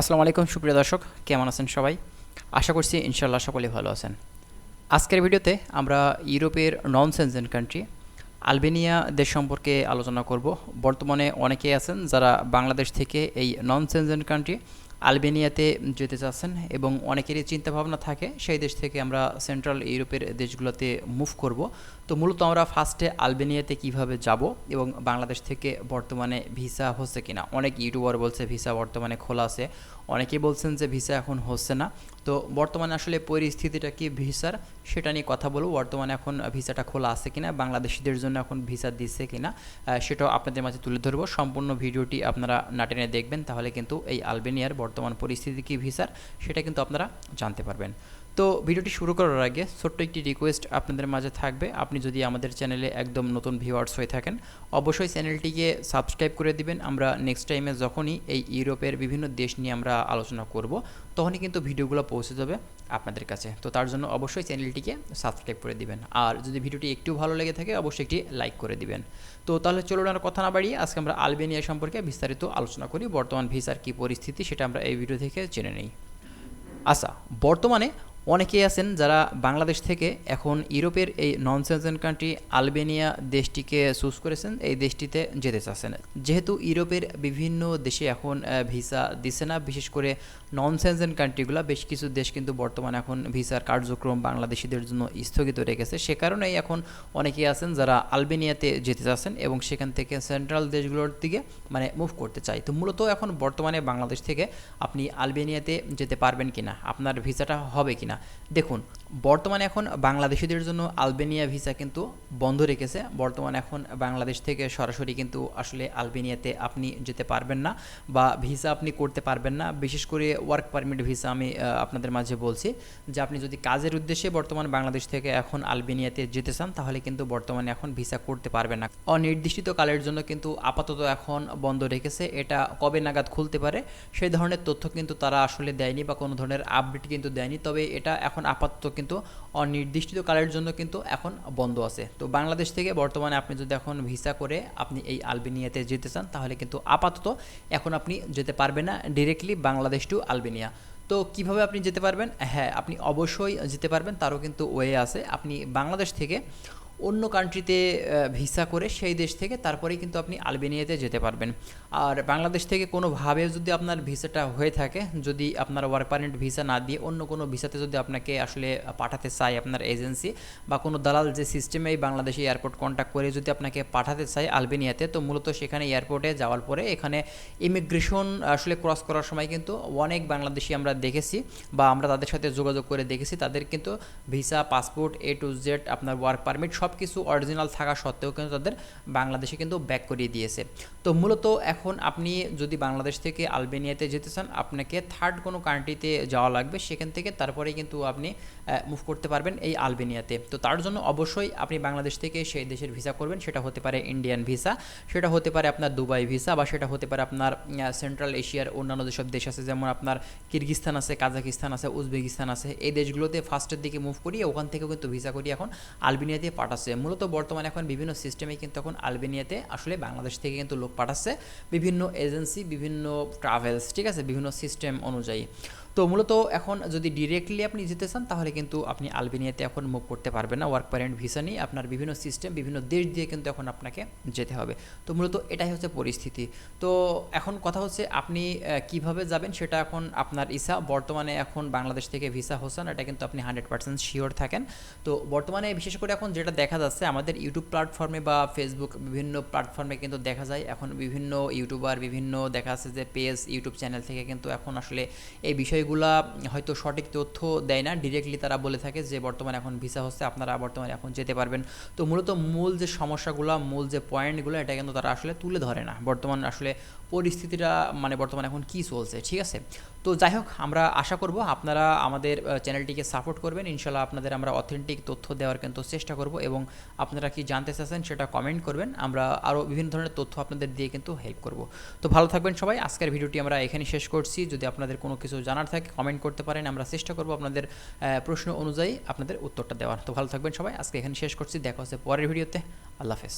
আসসালামু আলাইকুম, সুপ্রিয় দর্শক। কেমন আছেন সবাই? আশা করছি ইনশাল্লাহ সকলেই ভালো আছেন। আজকের ভিডিওতে আমরা ইউরোপের নন সেনজেন কান্ট্রি আলবেনিয়া দেশ সম্পর্কে আলোচনা করব। বর্তমানে অনেকেই আছেন যারা বাংলাদেশ থেকে এই নন সেনজেন কান্ট্রি আলবেনিয়াতে যেতে চাচ্ছেন এবং অনেকেরই চিন্তাভাবনা থাকে, সেই দেশ থেকে আমরা সেন্ট্রাল ইউরোপের দেশগুলোতে মুভ করব। তো মূলত আমরা ফার্স্টে আলবেনিয়াতে কীভাবে যাব এবং বাংলাদেশ থেকে বর্তমানে ভিসা হচ্ছে কিনা? অনেক ইউটিউবার বলছে ভিসা বর্তমানে খোলা আছে। অনেকেই বলছেন যে ভিসা এখন হচ্ছে না। তো বর্তমানে আসলে পরিস্থিতিটা কি ভিসার? সেটা নিয়ে কথা বলব। বর্তমানে এখন ভিসাটা খোলা আছে কিনা, বাংলাদেশিদের জন্য এখন ভিসা দিচ্ছে কিনা সেটাও আপনাদের মাঝে তুলে ধরবো। সম্পূর্ণ ভিডিওটি আপনারা নাটেনে দেখবেন, তাহলে কিন্তু এই আলবেনিয়ার বর্তমান পরিস্থিতি কি ভিসার, সেটা কিন্তু আপনারা জানতে পারবেন। তো ভিডিওটি শুরু করার আগে ছোট্ট একটি রিকোয়েস্ট আপনাদের মাঝে থাকবে। আপনি যদি আমাদের চ্যানেলে একদম নতুন ভিউয়ার্স হয়ে থাকেন, অবশ্যই চ্যানেলটিকে সাবস্ক্রাইব করে দিবেন। আমরা নেক্সট টাইমে যখনই এই ইউরোপের বিভিন্ন দেশ নিয়ে আমরা আলোচনা করব, তখনই কিন্তু ভিডিওগুলো পৌঁছে যাবে আপনাদের কাছে। তো তার জন্য অবশ্যই চ্যানেলটিকে সাবস্ক্রাইব করে দিবেন। আর যদি ভিডিওটি একটু ভালো লেগে থাকে, অবশ্যই একটি লাইক করে দিবেন। তো তাহলে চলুন আর কথা না বাড়িয়ে আজকে আমরা আলবেনিয়া সম্পর্কে বিস্তারিত আলোচনা করি। বর্তমান ভিসার কী পরিস্থিতি সেটা আমরা এই ভিডিও থেকে জেনে নিই। আচ্ছা বর্তমানে অনেকেই আছেন যারা বাংলাদেশ থেকে এখন ইউরোপের এই নন সেনজেন কান্ট্রি আলবেনিয়া দেশটিকে চুজ করেছেন, এই দেশটিতে যেতে চাচ্ছেন। যেহেতু ইউরোপের বিভিন্ন দেশে এখন ভিসা দিছে না, বিশেষ করে নন সেনজেন কান্ট্রিগুলো, বেশ কিছু দেশ কিন্তু বর্তমানে এখন ভিসার কার্যক্রম বাংলাদেশিদের জন্য স্থগিত রেখেছে সে কারণেই এখন অনেকেই আছেন যারা আলবেনিয়াতে যেতে চাচ্ছেন এবং সেখান থেকে সেন্ট্রাল দেশগুলোর দিকে মানে মুভ করতে চাই তো মূলত এখন বর্তমানে বাংলাদেশ থেকে আপনি আলবেনিয়াতে যেতে পারবেন কিনা, আপনার ভিসাটা হবে কিনা দেখুন বর্তমানে এখন বাংলাদেশিদের জন্য আলবেনিয়া ভিসা কিন্তু বন্ধ রেখেছে। বর্তমানে এখন বাংলাদেশ থেকে সরাসরি কিন্তু আসলে আলবেনিয়াতে আপনি যেতে পারবেন না বা ভিসা আপনি করতে পারবেন না। বিশেষ করে ওয়ার্ক পারমিট ভিসা আমি আপনাদের মাঝে বলছি যে আপনি যদি কাজের উদ্দেশ্যে বর্তমান বাংলাদেশ থেকে এখন আলবেনিয়াতে যেতে চান, তাহলে কিন্তু বর্তমানে এখন ভিসা করতে পারবেন না। অনির্দিষ্ট কালের জন্য কিন্তু আপাতত এখন বন্ধ রেখেছে। এটা কবে নাগাদ খুলতে পারে, সেই ধরনের তথ্য কিন্তু তারা আসলে দেয়নি বা কোনো ধরনের আপডেট কিন্তু দেয়নি। তবে এটা এখন আপাতত কিন্তু অনির্দিষ্ট কালের জন্য কিন্তু এখন বন্ধ আছে। তো বাংলাদেশ থেকে বর্তমানে আপনি যদি এখন ভিসা করে আপনি এই আলবেনিয়াতে যেতে চান, তাহলে কিন্তু আপাতত এখন আপনি যেতে পারবেন না ডিরেক্টলি বাংলাদেশ টু আলবেনিয়া। তো কীভাবে আপনি যেতে পারবেন? হ্যাঁ আপনি অবশ্যই যেতে পারবেন, তারও কিন্তু ওয়ে আছে। আপনি বাংলাদেশ থেকে অন্য কান্ট্রিতে ভিসা করে সেই দেশ থেকে তারপরেই কিন্তু আপনি আলবেনিয়াতে যেতে পারবেন। আর বাংলাদেশ থেকে কোনোভাবে যদি আপনার ভিসাটা হয়ে থাকে, যদি আপনার ওয়ার্ক পারমিট ভিসা না দিয়ে অন্য কোনো ভিসাতে যদি আপনাকে আসলে পাঠাতে চায় আপনার এজেন্সি বা কোনো দালাল যে সিস্টেমে এই বাংলাদেশে এয়ারপোর্ট কন্ট্যাক্ট করে যদি আপনাকে পাঠাতে চায় আলবেনিয়াতে, তো মূলত সেখানে এয়ারপোর্টে যাওয়ার পরে এখানে ইমিগ্রেশন আসলে ক্রস করার সময় কিন্তু অনেক বাংলাদেশি আমরা দেখেছি বা আমরা তাদের সাথে যোগাযোগ করে দেখেছি, তাদের কিন্তু visa passport A to Z আপনার ওয়ার্ক পারমিট সব কিছু অরিজিনাল থাকা সত্ত্বেও কিন্তু তাদের বাংলাদেশে কিন্তু ব্যাক করিয়ে দিয়েছে। তো মূলত এখন আপনি যদি বাংলাদেশ থেকে আলবেনিয়াতে যেতে চান, আপনাকে থার্ড কোনো কান্ট্রিতে যাওয়া লাগবে। সেখান থেকে তারপরে কিন্তু আপনি মুভ করতে পারবেন এই আলবেনিয়াতে। তো তার জন্য অবশ্যই আপনি বাংলাদেশ থেকে সেই দেশের ভিসা করবেন। সেটা হতে পারে ইন্ডিয়ান ভিসা সেটা হতে পারে আপনার দুবাই ভিসা বা সেটা হতে পারে আপনার সেন্ট্রাল এশিয়ার অন্যান্য যেসব দেশ আছে, যেমন আপনার কিরগিস্তান আছে কাজাকিস্তান আছে উজবেকিস্তান আছে, এই দেশগুলোতে ফার্স্টের দিকে মুভ করিয়ে ওখান থেকেও কিন্তু ভিসা করিয়ে এখন আলবেনিয়াতে পাঠাচ্ছে। মূলত বর্তমানে এখন বিভিন্ন সিস্টেমে কিন্তু এখন আলবেনিয়াতে আসলে বাংলাদেশ থেকে কিন্তু লোক পাঠাচ্ছে। বিভিন্ন এজেন্সি, বিভিন্ন ট্রাভেলস ঠিক আছে? বিভিন্ন সিস্টেম অনুযায়ী। তো মূলত এখন যদি ডিরেক্টলি আপনি যেতে চান, তাহলে কিন্তু আপনি আলবেনিয়াতে এখন মুভ করতে পারবেন না। ওয়ার্ক পারমিট ভিসা নিয়ে আপনার বিভিন্ন সিস্টেম বিভিন্ন দেশ দিয়ে কিন্তু এখন আপনাকে যেতে হবে। তো মূলত এটাই হচ্ছে পরিস্থিতি। তো এখন কথা হচ্ছে আপনি কীভাবে যাবেন সেটা এখন আপনার ইসা বর্তমানে এখন বাংলাদেশ থেকে ভিসা হোসেন এটা কিন্তু আপনি হান্ড্রেড পার্সেন্ট শিওর থাকেন। তো বর্তমানে বিশেষ করে এখন যেটা দেখা যাচ্ছে, আমাদের ইউটিউব প্ল্যাটফর্মে বা ফেসবুক বিভিন্ন প্ল্যাটফর্মে কিন্তু দেখা যায়, এখন বিভিন্ন ইউটিউবার বিভিন্ন দেখা যাচ্ছে যে পেজ ইউটিউব চ্যানেল থেকে কিন্তু এখন আসলে এই বিষয় বিষয়গুলা হয়তো সঠিক তথ্য দেয় না। ডিরেক্টলি তারা বলে থাকে যে, বর্তমানে এখন ভিসা হচ্ছে, আপনারা বর্তমানে এখন যেতে পারবেন। তো মূলত মূল যে সমস্যাগুলো, মূল যে পয়েন্টগুলো এটা কিন্তু তারা আসলে তুলে ধরে না। বর্তমান আসলে পরিস্থিতিটা মানে বর্তমানে এখন কী চলছে, ঠিক আছে? তো যাই হোক, আমরা আশা করব আপনারা আমাদের চ্যানেলটিকে সাপোর্ট করবেন। ইনশাল্লাহ আপনাদের আমরা অথেন্টিক তথ্য দেওয়ার কিন্তু চেষ্টা করব এবং আপনারা কি জানতে চাচ্ছেন সেটা কমেন্ট করবেন। আমরা আরও বিভিন্ন ধরনের তথ্য আপনাদের দিয়ে কিন্তু হেল্প করব। তো ভালো থাকবেন সবাই। আজকের ভিডিওটি আমরা এখানে শেষ করছি। যদি আপনাদের কোনো কিছু জানার থাকে কমেন্ট করতে পারেন, আমরা চেষ্টা করব আপনাদের প্রশ্ন অনুযায়ী আপনাদের উত্তরটা দেওয়ার। তো ভালো থাকবেন সবাই, আজকে এখানে শেষ করছি, দেখা হচ্ছে পরের ভিডিওতে। আল্লাহ হাফেজ।